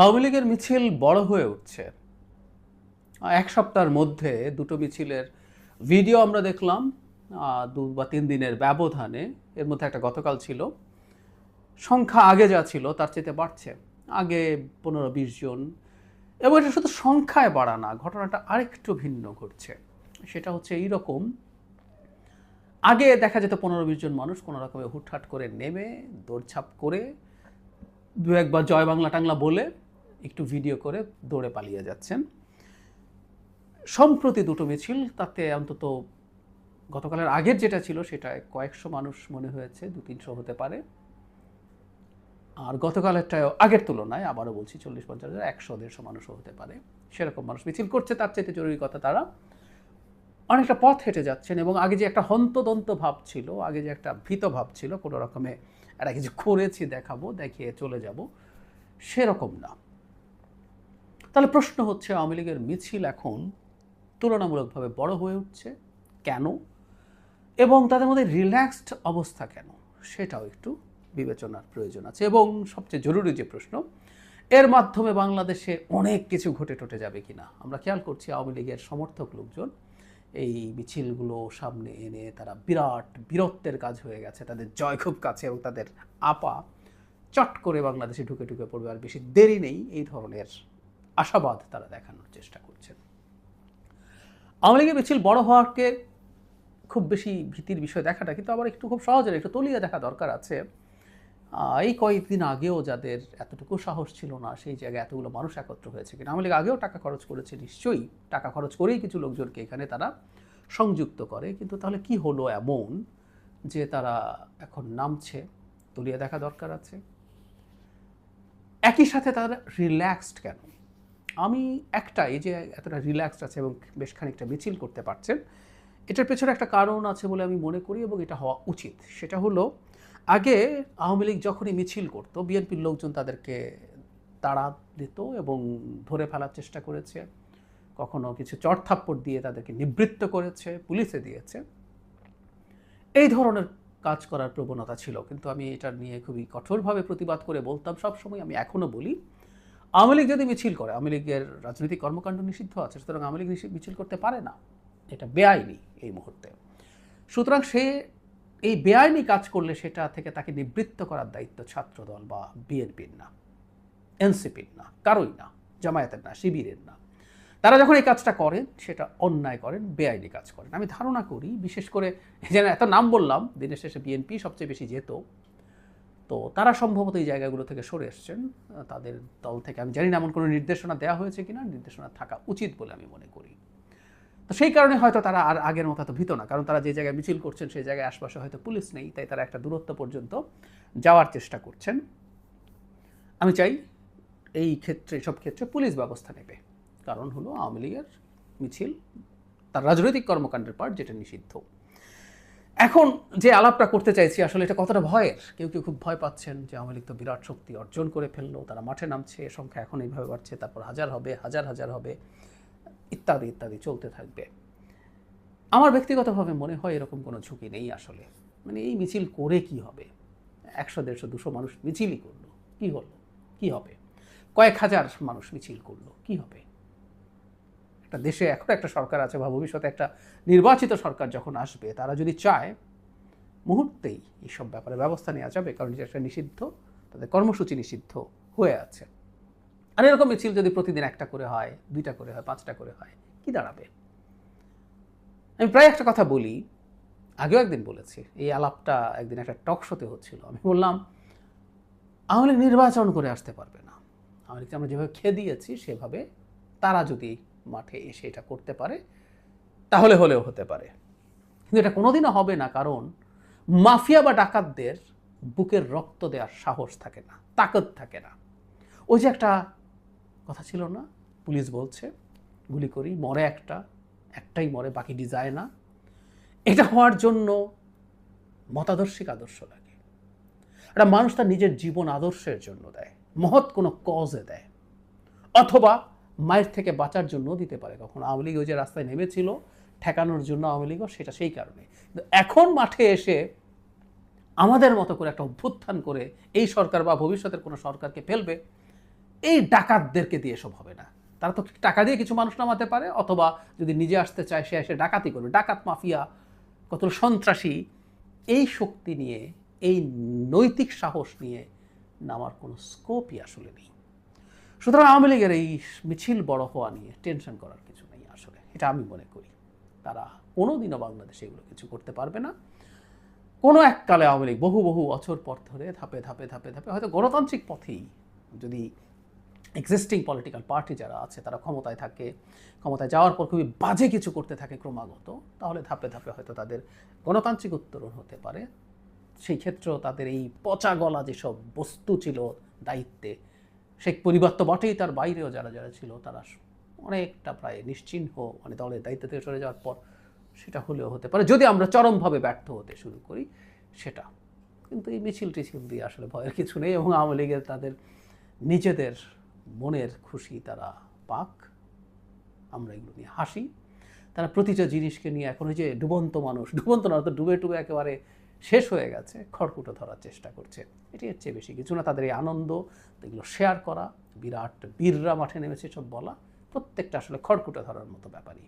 আওয়ামী লীগের মিছিল বড় হয়ে উঠছে। এক সপ্তাহের মধ্যে দুটো মিছিলের ভিডিও আমরা দেখলাম দু বা তিন দিনের ব্যবধানে। এর মধ্যে একটা গতকাল ছিল। সংখ্যা আগে যা ছিল তার চেয়ে বাড়ছে। আগে পনেরো, বিশ জন। এবং এটা শুধু সংখ্যায় বাড়া না, ঘটনাটা আরেকটু ভিন্ন ঘটছে। সেটা হচ্ছে এইরকম, আগে দেখা যেত পনেরো, বিশ জন মানুষ কোনো রকমে হুটহাট করে নেমে, দৌড়ঝাঁপ করে, দু একবার জয় বাংলা টাংলা বলে একটু ভিডিও করে দৌড়ে পালিয়ে যাচ্ছেন। সম্প্রতি দুটো মিছিল, তাতে অন্তত গতকালের আগের যেটা ছিল সেটা কয়েকশো মানুষ মনে হয়েছে, দু তিনশো হতে পারে। আর গতকালেরটা আগের তুলনায় আবারও বলছি চল্লিশ, পঞ্চাশ হাজার, একশো, দেড়শো মানুষও হতে পারে। সেরকম মানুষ মিছিল করছে, তার চাইতে জরুরি কথা তারা অনেকটা পথ হেঁটে যাচ্ছেন এবং আগে যে একটা হন্তদন্ত ভাব ছিল, আগে যে একটা ভীত ভাব ছিল, কোনো রকমে একটা কিছু করেছি, দেখাবো, দেখিয়ে চলে যাব, সেরকম না। তাহলে প্রশ্ন হচ্ছে, আওয়ামী লীগের মিছিল এখন তুলনামূলকভাবে বড় হয়ে উঠছে। কেন? এবং তাদের মধ্যে রিল্যাক্সড অবস্থা কেন? সেটাও একটু বিবেচনার প্রয়োজন আছে। এবং সবচেয়ে জরুরি যে প্রশ্ন, এর মাধ্যমে বাংলাদেশে অনেক কিছু ঘটে টটে যাবে কিনা? আমরা খেয়াল করছি আওয়ামী লীগের সমর্থক লোকজন, এই মিছিলগুলো সামনে এনে তারা বিরাট বীরত্বের কাজ হয়ে গেছে। তাদের জয় খুব কাছে এবং তাদের আপা চট করে বাংলাদেশে ঢুকে ঢুকে পড়বে। আর বেশি দেরি নেই এই ধরনের আশাবাদ তারা দেখানোর চেষ্টা করছেন। আওয়ামী লীগের মিছিল বড় হওয়াকে খুব বেশি ভীতির বিষয় দেখাটা কিন্তু আবার একটু খুব সহজে একটু তলিয়ে দেখা দরকার আছে। এই কয়েকদিন আগেও যাদের এতটুকু সাহস ছিল না, সেই জায়গায় এতগুলো মানুষ একত্র হয়েছে কিনা। আওয়ামী লীগ আগেও টাকা খরচ করেছে নিশ্চয়ই। টাকা খরচ করেই কিছু লোকজনকে এখানে তারা সংযুক্ত করে। কিন্তু তাহলে কি হলো এমন যে তারা এখন নামছে? তলিয়ে দেখা দরকার আছে। একই সাথে তারা রিল্যাক্সড কেন? আমি একটাই যে এতটা রিল্যাক্সড আছে এবং বেশ খানিকটা মিছিল করতে পারছেন, এটার পেছনে একটা কারণ আছে বলে আমি মনে করি এবং এটা হওয়া উচিত। সেটা হলো, আগে আওয়ামী লীগ যখনই মিছিল করতো, বিএনপির লোকজন তাদেরকে তাড়া দিত এবং ধরে ফেলার চেষ্টা করেছে, কখনো কিছু চড়থাপ্পড় দিয়ে তাদেরকে নিবৃত্ত করেছে, পুলিশে দিয়েছে। এই ধরনের কাজ করার প্রবণতা ছিল, কিন্তু আমি এটা নিয়ে খুবই কঠোরভাবে প্রতিবাদ করে বলতাম। সবসময় আমি এখনও বলি আওয়ামী লীগ যদি মিছিল করে, আওয়ামী লীগের রাজনৈতিক কর্মকাণ্ড নিষিদ্ধ আছে, সুতরাং আওয়ামী লীগ মিছিল করতে পারে না। এটা বেআইনি এই মুহূর্তে। সুতরাং সে এই বেআইনি কাজ করলে সেটা থেকে তাকে নিবৃত্ত করার দায়িত্ব ছাত্রদল বা বিএনপির না, এনসিপির না, কারোই না, জামায়াতের না, শিবিরের না। তারা যখন এই কাজটা করেন, সেটা অন্যায় করেন, বেআইনি কাজ করেন। আমি ধারণা করি, বিশেষ করে, যেন এত নাম বললাম, দিনের শেষে বিএনপি সবচেয়ে বেশি যেত তো তারা সম্ভবত এই জায়গাগুলো থেকে সরে এসছেন? তাদের দল থেকে আমি জানি না, এমন কোনো নির্দেশনা দেওয়া হয়েছে কিনা? নির্দেশনা থাকা উচিত বলে আমি মনে করি। তো সেই কারণে হয়তো তারা আর আগের মতো এত ভীত না, কারণ তারা যে জায়গায় মিছিল করছেন, সেই জায়গায় আশপাশে হয়তো পুলিশ নেই, তাই তারা একটা দূরত্ব পর্যন্ত যাওয়ার চেষ্টা করছেন। আমি চাই এই ক্ষেত্রে সব ক্ষেত্রে পুলিশ ব্যবস্থা নেবে। কারণ হলো আওয়ামী লীগের মিছিল, তার রাজনৈতিক কর্মকাণ্ডের পার্ট যেটা নিষিদ্ধ। এখন যে আলাপটা করতে চাইছি, আসলে এটা কতটা ভয়ের কেউ কেউ খুব ভয় পাচ্ছেন যে আওয়ামী লীগ তো বিরাট শক্তি অর্জন করে ফেলল, তারা মাঠে নামছে, সংখ্যা এখন এইভাবে বাড়ছে, তারপর হাজার হবে, হাজার হাজার হবে, ইত্যাদি ইত্যাদি চলতে থাকবে। আমার ব্যক্তিগতভাবে মনে হয় এরকম কোনো ঝুঁকি নেই আসলে। মানে এই মিছিল করে কি হবে? একশো, দেড়শো, দুশো মানুষ মিছিলই করল, কি হলো? কি হবে? কয়েক হাজার মানুষ মিছিল করল, কি হবে? একটা দেশে এখন একটা সরকার আছে বা ভবিষ্যতে একটা নির্বাচিত সরকার যখন আসবে, তারা যদি চায় মুহূর্তেই এইসব ব্যাপারে ব্যবস্থা নেওয়া যাবে, কারণ এটা একটা নিষিদ্ধ, তাদের কর্মসূচি নিষিদ্ধ হয়ে আছে। আর এরকম মিছিল যদি প্রতিদিন একটা করে হয়, দুইটা করে হয়, পাঁচটা করে হয়, কি দাঁড়াবে? আমি প্রায় একটা কথা বলি, আগেও একদিন বলেছি, এই আলাপটা একদিন একটা টক শোতে হচ্ছিল। আমি বললাম, আওয়ামী নির্বাচন করে আসতে পারবে না। আওয়ামী আমরা যেভাবে খেয়ে দিয়েছি, সেভাবে তারা যদি মাঠে এসে এটা করতে পারে, তাহলে হলেও হতে পারে। কিন্তু এটা কোনোদিনও হবে না, কারণ মাফিয়া বা ডাকাতদের বুকের রক্ত দেওয়ার সাহস থাকে না, তাকত থাকে না। ওই যে একটা কথা ছিল না, পুলিশ বলছে, গুলি করি, মরে একটা, একটাই মরে, বাকি যায় না। এটা হওয়ার জন্য মতাদর্শিক আদর্শ লাগে। একটা মানুষ তার নিজের জীবন আদর্শের জন্য দেয়, মহৎ কোনো কজে দেয়। অথবা মায়ের থেকে বাঁচার জন্য দিতে পারে। কখন আওয়ামী লীগ ওই যে রাস্তায় নেমেছিল, ঠেকানোর জন্য আওয়ামী লীগও সেটা সেই কারণে। কিন্তু এখন মাঠে এসে আমাদের মতো করে একটা অভ্যুত্থান করে এই সরকার বা ভবিষ্যতের কোনো সরকারকে ফেলবে, এই ডাকাতদেরকে দিয়ে এসব হবে না। তারা তো টাকা দিয়ে কিছু মানুষ নামাতে পারে, অথবা যদি নিজে আসতে চায়, সে এসে ডাকাতি করবে। ডাকাত, মাফিয়া কত সন্ত্রাসী, এই শক্তি নিয়ে, এই নৈতিক সাহস নিয়ে নামার কোনো স্কোপই আসলে নেই। সুতরাং আওয়ামী লীগের এই মিছিল বড় হওয়া নিয়ে টেনশন করার কিছু নেই আসলে, এটা আমি মনে করি। তারা কোনোদিনও বাংলাদেশে এগুলো কিছু করতে পারবে না। কোনো এককালে আওয়ামী লীগ বহু বহু বছর পর ধরে ধাপে ধাপে ধাপে ধাপে হয়তো গণতান্ত্রিক পথেই যদি এক্সিস্টিং পলিটিক্যাল পার্টি যারা আছে, তারা ক্ষমতায় থাকে, ক্ষমতায় যাওয়ার পর খুবই বাজে কিছু করতে থাকে ক্রমাগত, তাহলে ধাপে ধাপে হয়তো তাদের গণতান্ত্রিক উত্তরণ হতে পারে। সেই ক্ষেত্রেও তাদের এই পচা গলা যেসব বস্তু ছিল দায়িত্বে শেখ পরিবার তো বটেই তার বাইরেও যারা যারা ছিল তারা অনেকটা প্রায় নিশ্চিহ্ন মানে দলের দায়িত্ব থেকে সরে যাওয়ার পর সেটা হলেও হতে পারে। যদি আমরা চরমভাবে ব্যর্থ হতে শুরু করি, সেটা। কিন্তু এই মিছিল টিছিল দিয়ে আসলে ভয়ের কিছু নেই এবং আওয়ামী লীগের তাদের নিজেদের মনের খুশি তারা পাক। আমরা এগুলো নিয়ে হাসি। তারা প্রতিটা জিনিসকে নিয়ে এখন ওই যে ডুবন্ত মানুষ, ডুবন্ত না তো ডুবে টুবে একেবারে শেষ হয়ে গেছে, খড়কুটো ধরার চেষ্টা করছে। এটি হচ্ছে বেশি কিছু না, তাদের এই আনন্দ, এগুলো শেয়ার করা, বিরাট বীররা মাঠে নেমেছে সব বলা, প্রত্যেকটা আসলে খড়কুটো ধরার মতো ব্যাপারই।